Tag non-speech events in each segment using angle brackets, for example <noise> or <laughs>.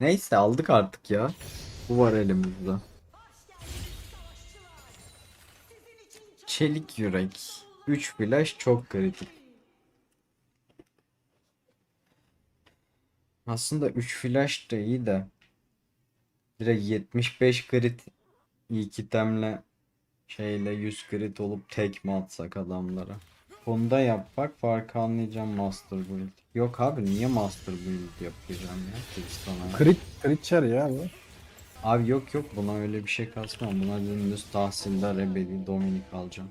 Neyse aldık artık ya. Bu var elimizde. Çelik yürek. 3 flash çok kritik. Aslında 3 flash da iyi de. Direkt 75 crit ilk itemle şeyle 100 crit olup tek mi atsak adamlara? Bunda yap bak farkı anlayacağım Master Build. Yok abi niye Master Build yapacağım ya Tristan'a? Crit, crit çar ya bu. Abi yok yok buna öyle bir şey kasmam. Buna dümdüz tahsildar ebedi Dominik alacağım.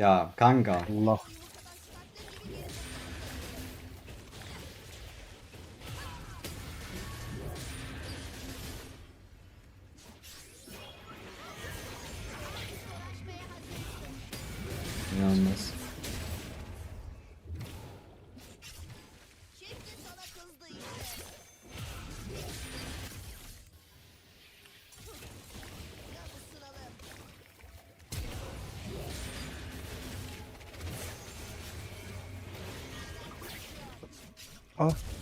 Ya kanka. Allah. Ah.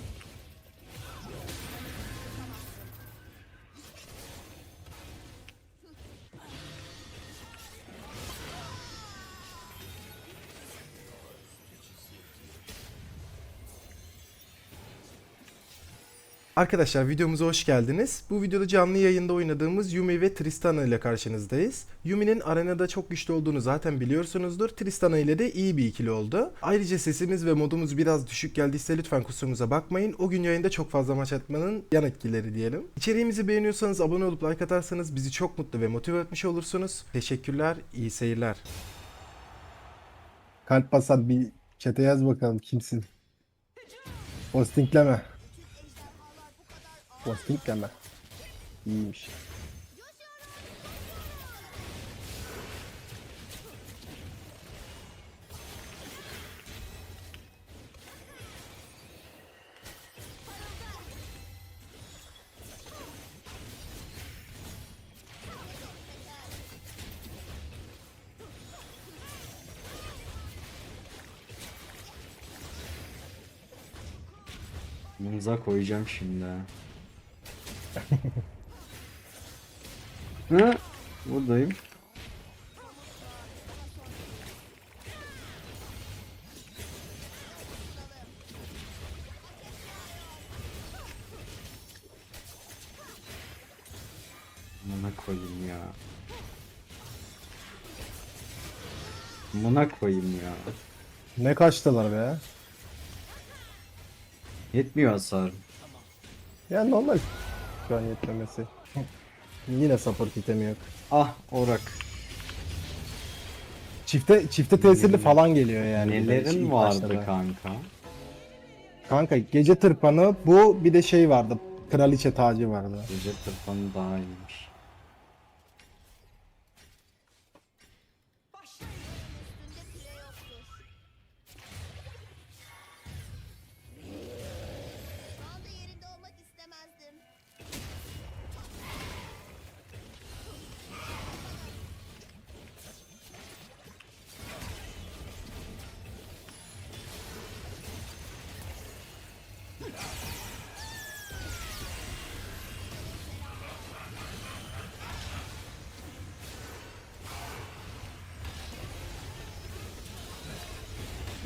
Arkadaşlar videomuza hoş geldiniz. Bu videoda canlı yayında oynadığımız Yumi ve Tristana ile karşınızdayız. Yumi'nin arenada çok güçlü olduğunu zaten biliyorsunuzdur. Tristana ile de iyi bir ikili oldu. Ayrıca sesimiz ve modumuz biraz düşük geldiyse lütfen kusurumuza bakmayın. O gün yayında çok fazla maç atmanın yan etkileri diyelim. İçeriğimizi beğeniyorsanız abone olup like atarsanız bizi çok mutlu ve motive etmiş olursunuz. Teşekkürler, iyi seyirler. Kalp basar bir çete yaz bakalım kimsin? Postingleme. Postingleme. İyiymiş. Bunza koyacağım şimdi. <laughs> Hı? Buradayım. Buna koyayım ya. Buna koyayım ya. Ne kaçtılar be? Yetmiyor hasar. Ya normal şu an yetmemesi. <laughs> Yine support itemi yok. Ah orak. Çifte çifte tesirli falan geliyor yani. bir de Nelerin ilk vardı kanka? Kanka gece tırpanı bu bir de şey vardı. Kraliçe tacı vardı. Gece tırpanı daha iyiymiş.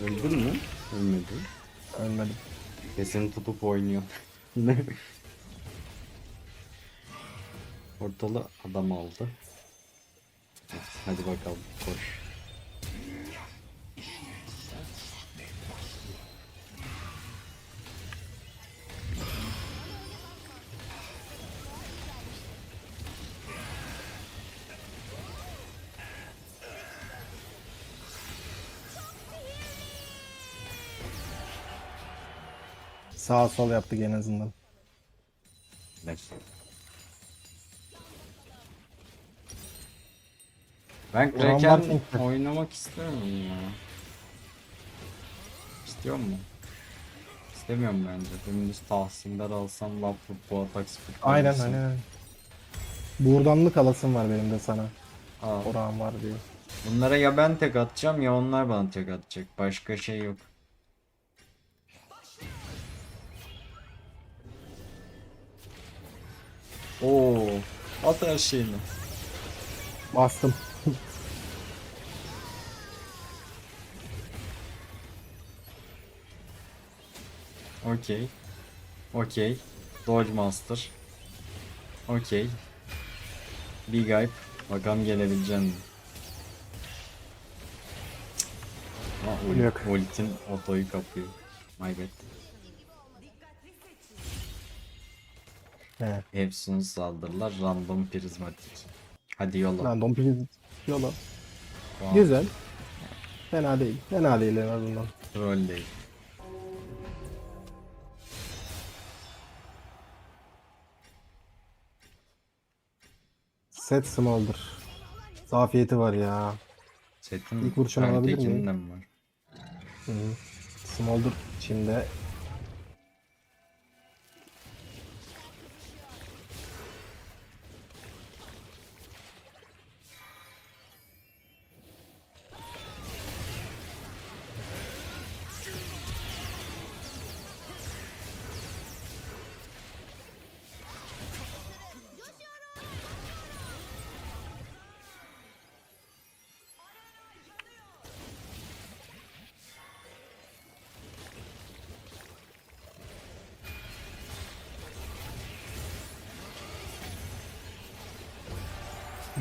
Öldün mü? Ölmedin. Ölmedim. Kesin tutup oynuyor. <laughs> Ortalı adam aldı. Hadi bakalım koş. Sağ sol yaptık en azından. Bekle. Ben Orhan Kraken Martin. oynamak istemiyorum ya. İstiyor mu? İstemiyorum bence. Dümdüz tahsiller alsam lap bu atak speed Aynen aynen. Buradanlık alasım var benim de sana. Al. Orağım var diye. Bunlara ya ben tek atacağım ya onlar bana tek atacak. Başka şey yok. Oo, at her şeyini. Bastım. Okey. Okey. Dodge Master. Okey. Big Hype. Bakalım gelebilecek mi? Ha, ul- ultin otoyu kapıyor. My bad. He. Hepsini saldırırlar. Random prizmatik. Hadi yolla. Lan dompiz yola. Tamam. Güzel. Fena değil. Fena değil en azından. Troll değil. Set smolder. Zafiyeti var ya. Setin İlk vuruşunu alabilir miyim? Mi var? -hı. Smolder içinde.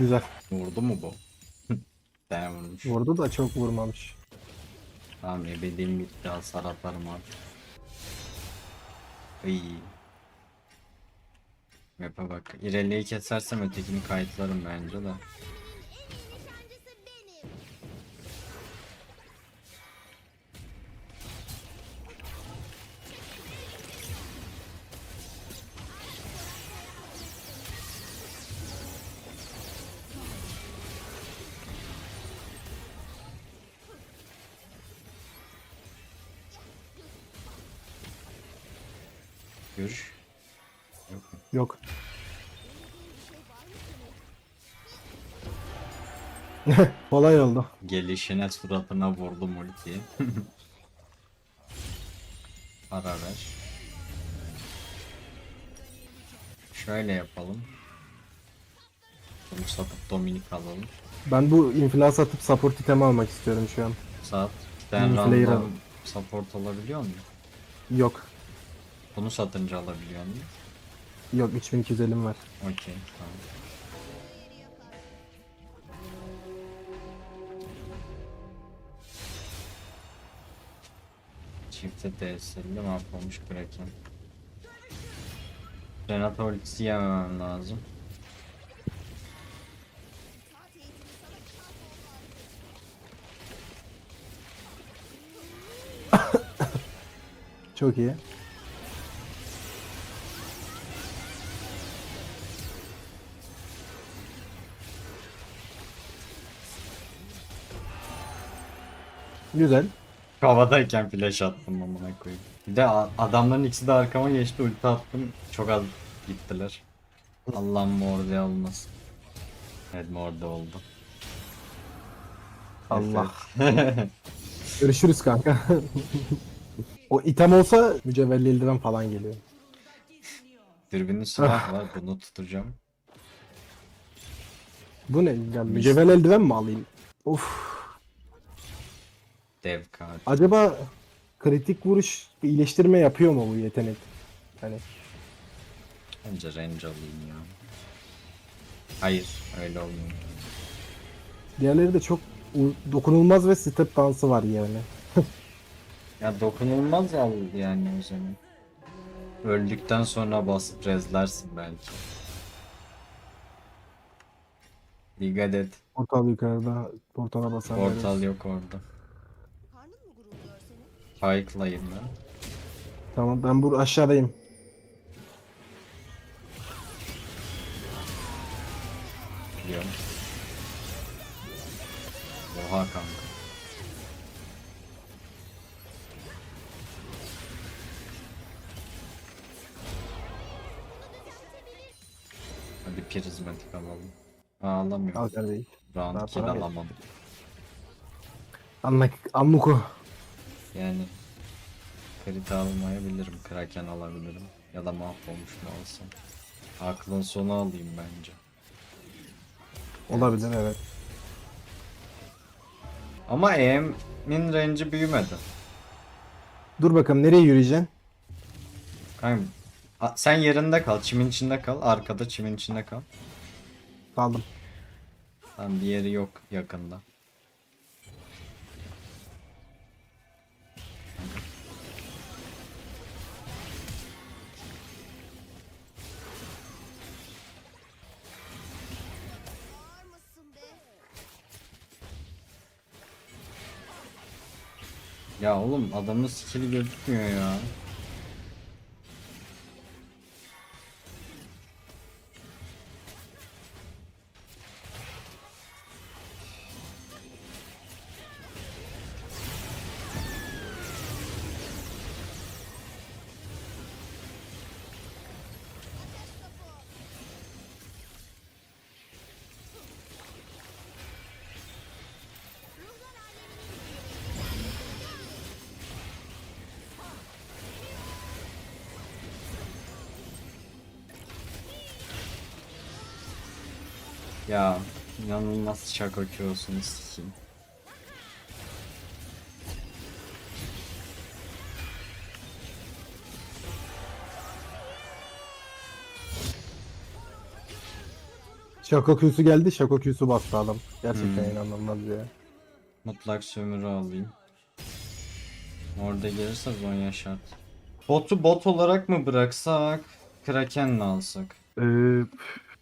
Güzel. Vurdu mu bu? ben vurmuş. Vurdu da çok vurmamış. Tamam ebediğim bitti hasar atarım artık. İyi. Map'e bak. İreli'yi kesersem ötekini kayıtlarım bence de. Görüş. Yok? Yok. <laughs> Kolay oldu. Gelişine suratına vurdum ultiyi. Para <laughs> ver. Şöyle yapalım. Bunu satıp Dominik alalım. Ben bu inflas atıp support item almak istiyorum şu an. Saat. Ben Flair random al. support alabiliyor muyum? Yok. Bunu satınca alabiliyor muyum? Yok 3250'm var. Okey tamam. Çifte TS'li mahvolmuş Kraken. Renata ultisi yememem lazım. <coughs> Çok iyi. Güzel. Havadayken flash attım amına koyayım. Bir de a- adamların ikisi de arkama geçti ulti attım. Çok az gittiler. Allah'ım morde olmasın. Evet morde oldu. Allah. <laughs> Görüşürüz kanka. <laughs> o item olsa mücevherli eldiven falan geliyor. Dürbünlü <laughs> silah var bunu tutacağım. Bu ne? Ya, mücevherli eldiven mi alayım? Of. Dev kart. Acaba kritik vuruş iyileştirme yapıyor mu bu yetenek? Hani Bence range alayım ya. Hayır öyle olmuyor. diğerleri de çok u- dokunulmaz ve step dansı var yani. Ya dokunulmaz al yani o zaman. Öldükten sonra basıp rezlersin belki. Dikkat et. Portal yukarıda portala basan Portal yok orada. Pike'layım ben. Tamam ben bur aşağıdayım. Biliyorum. Oha kanka. Hadi prizmatik alalım. Ha, alamıyorum. Al kardeşim. Round Daha kill para ver. alamadım. Yani Crit almayabilirim. Kraken alabilirim. Ya da mahvolmuş mu alsam. Aklın sonu alayım bence. Olabilir evet. Ama EM'in range'i büyümedi. Dur bakalım nereye yürüyeceksin? Kanka, a- sen yerinde kal. Çimin içinde kal. Arkada çimin içinde kal. Kaldım. Tam bir yeri yok yakında. Ya oğlum adamın skill'i gözükmüyor ya. Ya inanılmaz şaka okuyorsunuz sikeyim. Şako Q'su geldi. Şako Q'su bastı adam. Gerçekten Hmm. inanılmaz ya. Mutlak sömürü alayım. Orada gelirse Zonya şart. Botu bot olarak mı bıraksak? Kraken'le alsak. Ee,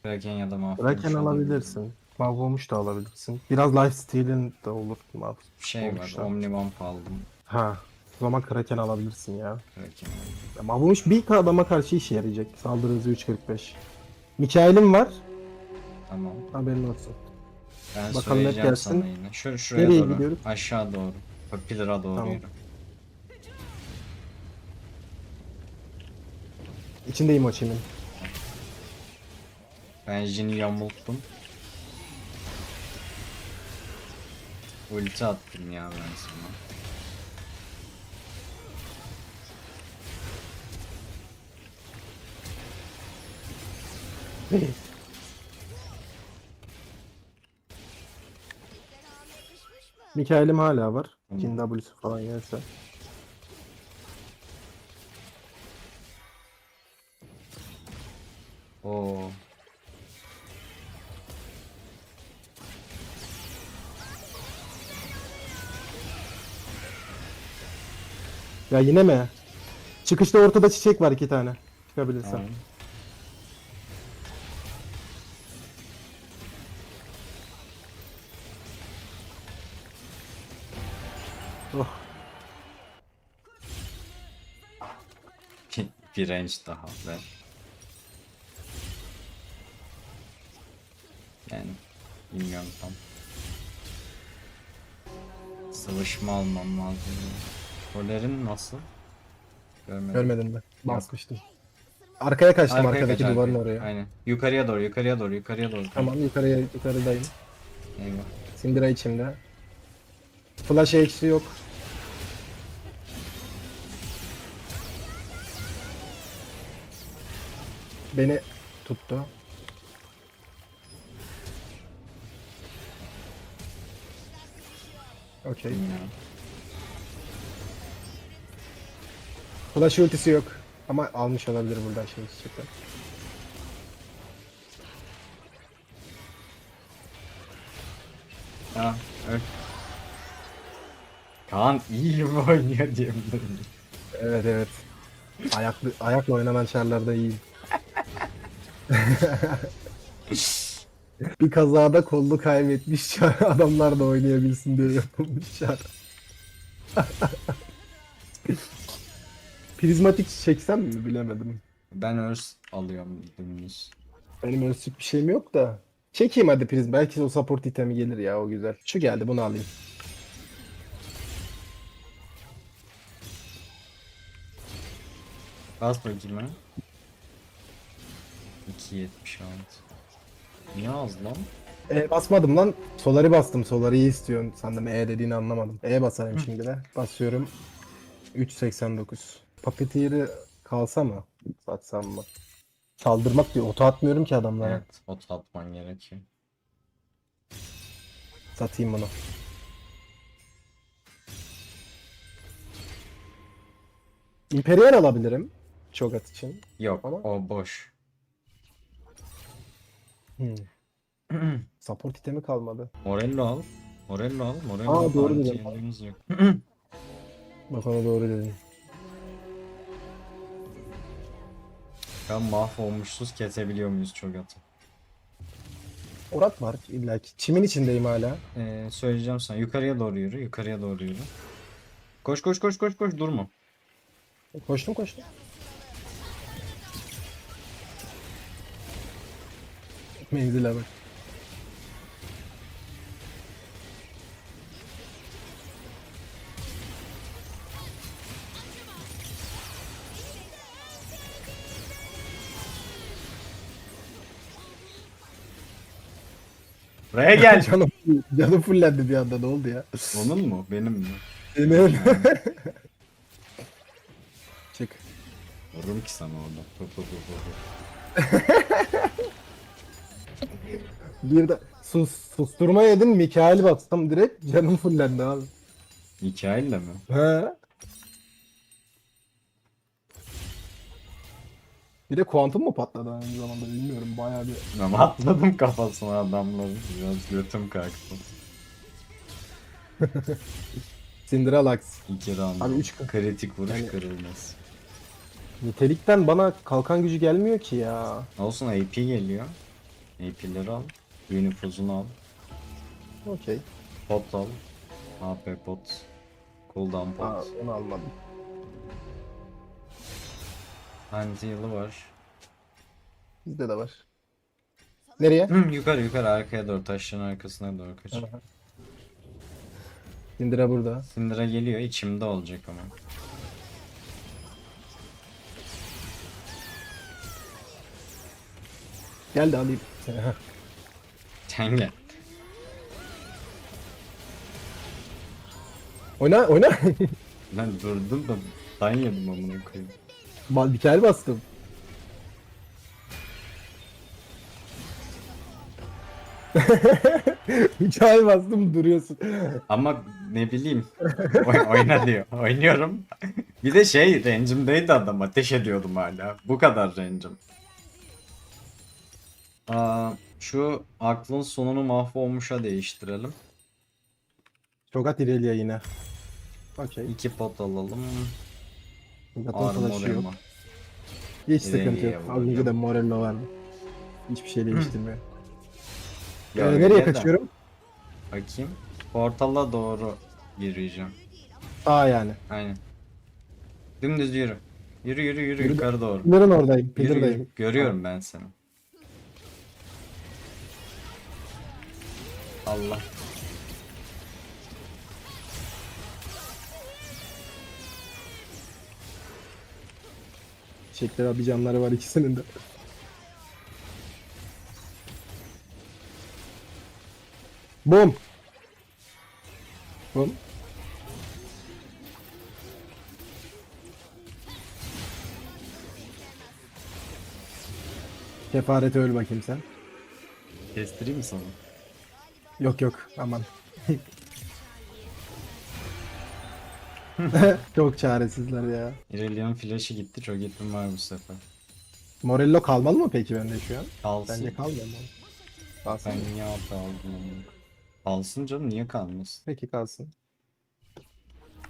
Kraken ya da mahvolmuş Kraken alabilirsin. Mahvolmuş da alabilirsin. Biraz life steal'in de olur. Mahv- Bir şey var. Olmuşlar. Omnivamp aldım. Ha. O zaman Kraken alabilirsin ya. Kraken ya mahvolmuş bir adama karşı işe yarayacak. Saldırı hızı 3.45. Mikael'im var. Tamam. Haberin olsun. Ben Bakalım ne söyleyeceğim gelsin. sana yine. Şur şuraya Nereye doğru. gidiyoruz? Aşağı doğru. Pillar'a doğru Tamam. yürü. İçindeyim o çimin. Ben Jin'i yamulttum. Ulti attım ya ben sana. Mikael'im hala var. Jin W'su falan gelse. Oo. Ya yine mi? Çıkışta ortada çiçek var iki tane. Çıkabilirsen. Tamam. Oh. bir range daha ver. Yani bilmiyorum tam. Sıvışma almam lazım. Polerin nasıl? Görmedim. Görmedin mi? Basmıştım. Arkaya kaçtım Arkaya arkadaki kaç, duvarın arkaya. oraya. Aynen. Yukarıya doğru, yukarıya doğru, yukarıya doğru. Tamam yukarıya yukarıdayım. Eyvah. Syndra içimde. Flash eksi yok. Beni tuttu. Okey. Bilmiyorum. Flash ultisi yok. Ama almış olabilir buradan şey çıktı. Ha, öl. Kaan iyi gibi oynuyor diyebilirim. Evet evet. Ayaklı, ayakla oynanan çarlarda iyi. <laughs> bir kazada kollu kaybetmiş çar adamlar da oynayabilsin diye yapılmış çar. <laughs> Prizmatik çeksem mi bilemedim. Ben örs alıyorum dümdüz. Benim ölçük bir şeyim yok da. Çekeyim hadi prizm. Belki o support itemi gelir ya o güzel. Şu geldi bunu alayım. Bas bakayım ha. 2.76 Niye az lan? E basmadım lan. Solari bastım. Solari'yi istiyorsun sandım. E dediğini anlamadım. E basarım şimdi de. Basıyorum. 3.89. Puppeteer'i kalsa mı? Satsam mı? Saldırmak diyor. Oto atmıyorum ki adamlara. Evet. Ot atman gerekiyor. Satayım bunu. Imperial alabilirim. Çogat için. Yok Ama- o boş. Hmm. <clears throat> Support itemi kalmadı. Morello al. Morello al. Morello Aa, doğru dedim. yok. <clears throat> Bak ona doğru dedin. Ben mahvolmuşsuz kesebiliyor muyuz çok atı? Orat var illaki. Çimin içindeyim hala. Ee, söyleyeceğim sana. Yukarıya doğru yürü. Yukarıya doğru yürü. Koş koş koş koş koş durma. Koştum koştum. Menzile bak. Buraya gel. <laughs> Canım, canım fullendi bir anda ne oldu ya? Onun mu? Benim mi? Benim. <laughs> Çık. Vururum ki sana orada. <laughs> Bir de sus, susturma yedin Mikael bastım direkt canım fullendi abi. Mikail'le mi? He. Bir de kuantum mu patladı aynı zamanda bilmiyorum bayağı bir. Ama atladım kafasına adamları. Biraz götüm kalktı. <laughs> Cinderalax. İki round. Abi üç- kritik vuruş Yani- kırılmaz. Nitelikten bana kalkan gücü gelmiyor ki ya. Olsun AP geliyor. AP'leri al. Unifuz'unu al. Okey. Pot al. AP pot. Cooldown pot. Aa, onu almadım. Anti yılı var. Bizde de var. Nereye? Hı, yukarı yukarı arkaya doğru taşların arkasına doğru kaç. Aha. Burada. Syndra geliyor içimde olacak ama. Gel de alayım seni. heh. Sen gel. Oyna oyna. <laughs> Ben durdum da ben yedim amına koyayım. Mikael bastım. Mikael bastım duruyorsun. Ama ne bileyim. Oy- oyna diyor. Oynuyorum. bir de şey range'imdeydi adam. Ateş ediyordum hala. Bu kadar range'im. Aa, şu aklın sonunu mahvolmuşa değiştirelim. Çogat İrelia yine. Okey. İki pot alalım. Zaten Armor flash'ı yok. Hiç sıkıntı yok. Az önce de. Morello vardı. Hiçbir şey değiştirmiyor. Ee, Gölgeye nereye de kaçıyorum? Bakayım. Portala doğru gireceğim. Aa yani. Aynen. Dümdüz yürü. Yürü yürü yürü Yürü. yukarı doğru. Pillar'ın oradayım. Yürü, yürü. Pillar'dayım. Görüyorum ben seni. Allah. Çiçekler abi canları var ikisinin de. Bum. Bum. Kefarete öl bakayım sen. Kestireyim mi sana? Yok yok aman. <laughs> <laughs> Çok çaresizler ya. Irelia'nın flash'ı gitti. Çok gittim var bu sefer. Morello kalmalı mı peki bende şu an? Kalsın. Bence kalmıyor mu? Kalsın. Ben niye altı aldım onu? Kalsın canım niye kalmasın? Peki kalsın.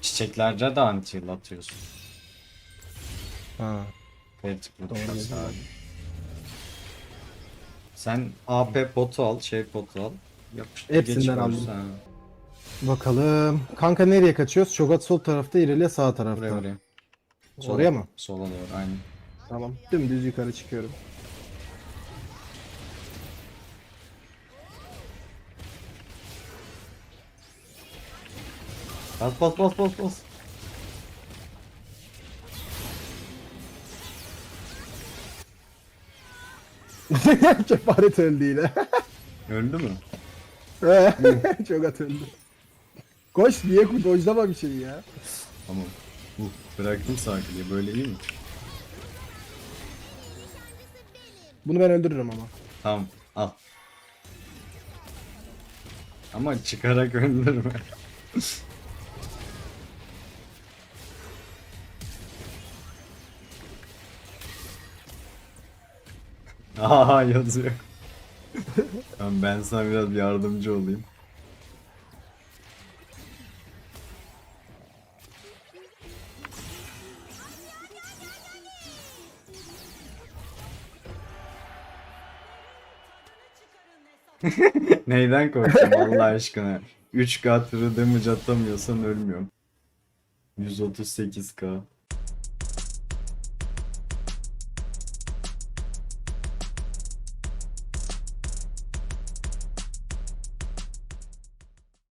Çiçeklerde de anti heal atıyorsun. Ha. Dedin. sahip. Sen AP potu al, şey potu al. Yapıştır Hepsinden aldım. Bakalım. Kanka nereye kaçıyoruz? Çogat sol tarafta, İrelia sağ tarafta. Buraya oraya. Sola- Oraya mı? Sola doğru aynen. Tamam. Dümdüz yukarı çıkıyorum. Bas bas bas bas bas. <laughs> Kefaret öldü yine. Öldü mü? <laughs> Çok at öldü. Koş niye dojlama bir şey ya. Tamam. Uh, bıraktım sakiliyi. Böyle iyi mi? Bunu ben öldürürüm ama. Tamam. Al. Ama çıkarak <laughs> öldürme. Aha yazıyor. Tamam ben sana biraz yardımcı olayım. <laughs> Neyden korktun Allah <laughs> aşkına? 3 kat damage atamıyorsan ölmüyorum. 138k.